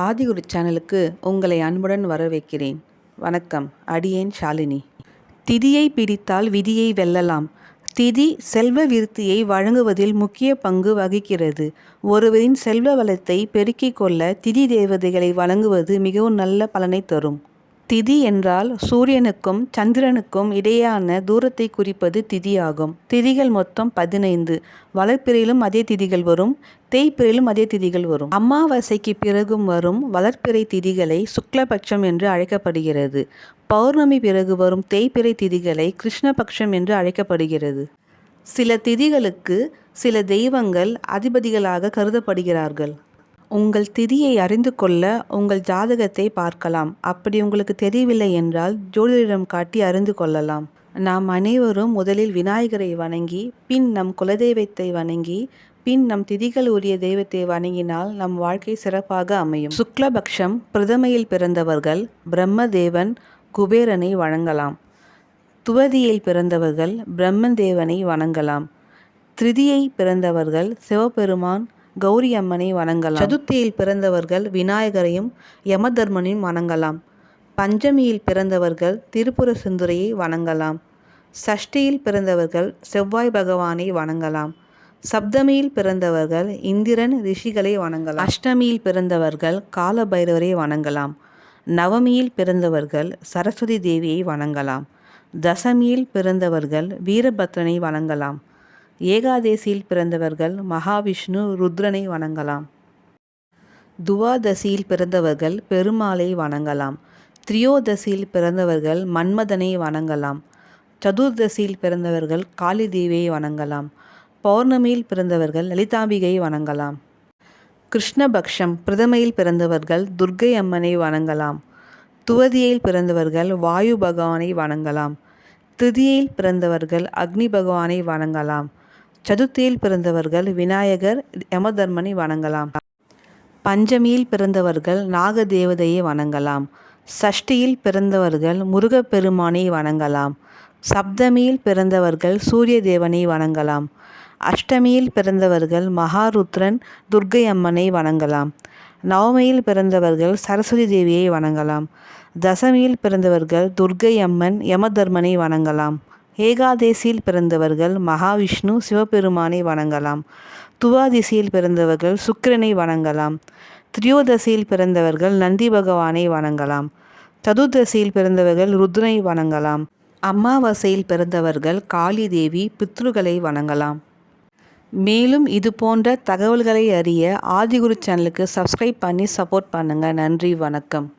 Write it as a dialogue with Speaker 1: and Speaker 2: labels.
Speaker 1: ஆதிகுரு சேனலுக்கு உங்களை அன்புடன் வரவேற்கிறேன். வணக்கம். அடியேன் ஷாலினி. திதியை பிடித்தால் விதியை வெல்லலாம். திதி செல்வ விருத்தியை வழங்குவதில் முக்கிய பங்கு வகிக்கிறது. ஒருவரின் செல்வ வளத்தை பெருக்கிக் கொள்ள திதி தேவதைகளை வழங்குவது மிகவும் நல்ல பலனை தரும். திதி என்றால் சூரியனுக்கும் சந்திரனுக்கும் இடையேயான தூரத்தை குறிப்பது திதியாகும். திதிகள் மொத்தம் பதினைந்து. வளர்ப்பிறையிலும் அதே திதிகள் வரும். தேய்ப்பிறையிலும் அதே திதிகள் வரும். அமாவாசைக்கு பிறகும் வரும் வளர்ப்பிறை திதிகளை சுக்லபட்சம் என்று அழைக்கப்படுகிறது. பௌர்ணமி பிறகு வரும் தேய்ப்பிறை திதிகளை கிருஷ்ணபக்ஷம் என்று அழைக்கப்படுகிறது. சில திதிகளுக்கு சில தெய்வங்கள் அதிபதிகளாக கருதப்படுகிறார்கள். உங்கள் திதியை அறிந்து கொள்ள உங்கள் ஜாதகத்தை பார்க்கலாம். அப்படி உங்களுக்கு தெரியவில்லை என்றால் ஜோதிடரிடம் காட்டி அறிந்து கொள்ளலாம். நாம் அனைவரும் முதலில் விநாயகரை வணங்கி பின் நம் குலதெய்வத்தை வணங்கி பின் நம் திதிகள் உரிய தெய்வத்தை வணங்கினால் நம் வாழ்க்கை சிறப்பாக அமையும். சுக்லபக்ஷம் பிரதமையில் பிறந்தவர்கள் பிரம்மதேவன் குபேரனை வணங்கலாம். துவதியில் பிறந்தவர்கள் பிரம்மதேவனை வணங்கலாம். திருதியை பிறந்தவர்கள் சிவபெருமான் கௌரி அம்மனை வணங்கலாம். சதுர்த்தியில் பிறந்தவர்கள் விநாயகரையும் யமதர்மனையும் வணங்கலாம். பஞ்சமியில் பிறந்தவர்கள் திரிபுர சுந்தரியை வணங்கலாம். சஷ்டியில் பிறந்தவர்கள் செவ்வாய் பகவானை வணங்கலாம். சப்தமியில் பிறந்தவர்கள் இந்திரன் ரிஷிகளை வணங்கலாம். அஷ்டமியில் பிறந்தவர்கள் காலபைரவரை வணங்கலாம். நவமியில் பிறந்தவர்கள் சரஸ்வதி தேவியை வணங்கலாம். தசமியில் பிறந்தவர்கள் வீரபத்ரனை வணங்கலாம். ஏகாதேசியில் பிறந்தவர்கள் மகாவிஷ்ணு ருத்ரனை வணங்கலாம். துவாதசியில் பிறந்தவர்கள் பெருமாளை வணங்கலாம். திரியோதசியில் பிறந்தவர்கள் மன்மதனை வணங்கலாம். சதுர்தசியில் பிறந்தவர்கள் காளி தேவியை வணங்கலாம். பௌர்ணமியில் பிறந்தவர்கள் லலிதாம்பிகை வணங்கலாம். கிருஷ்ணபக்ஷம் பிரதமையில் பிறந்தவர்கள் துர்க்கை அம்மனை வணங்கலாம். துவதியில் பிறந்தவர்கள் வாயு பகவானை வணங்கலாம். திதியில் பிறந்தவர்கள் அக்னி பகவானை வணங்கலாம். சதுர்த்தியில் பிறந்தவர்கள் விநாயகர் யமதர்மனை வணங்கலாம். பஞ்சமியில் பிறந்தவர்கள் நாக தேவதையை வணங்கலாம். சஷ்டியில் பிறந்தவர்கள் முருகப்பெருமானை வணங்கலாம். சப்தமியில் பிறந்தவர்கள் சூரிய தேவனை வணங்கலாம். அஷ்டமியில் பிறந்தவர்கள் மகாருத்ரன் துர்க்கை அம்மனை வணங்கலாம். நவமியில் பிறந்தவர்கள் சரஸ்வதி தேவியை வணங்கலாம். தசமியில் பிறந்தவர்கள் துர்க்கை அம்மன் யமதர்மனை வணங்கலாம். ஏகாதேசியில் பிறந்தவர்கள் மகாவிஷ்ணு சிவபெருமானை வணங்கலாம். துவாதிசியில் பிறந்தவர்கள் சுக்கிரனை வணங்கலாம். திரியோதசியில் பிறந்தவர்கள் நந்தி பகவானை வணங்கலாம். சதுர்தசியில் பிறந்தவர்கள் ருத்ரனை வணங்கலாம். அமாவாசையில் பிறந்தவர்கள் காளி தேவி பித்ருகளை வணங்கலாம். மேலும் இது போன்ற தகவல்களை அறிய ஆதிகுரு சேனலுக்கு சப்ஸ்கிரைப் பண்ணி சப்போர்ட் பண்ணுங்கள் நன்றி வணக்கம்.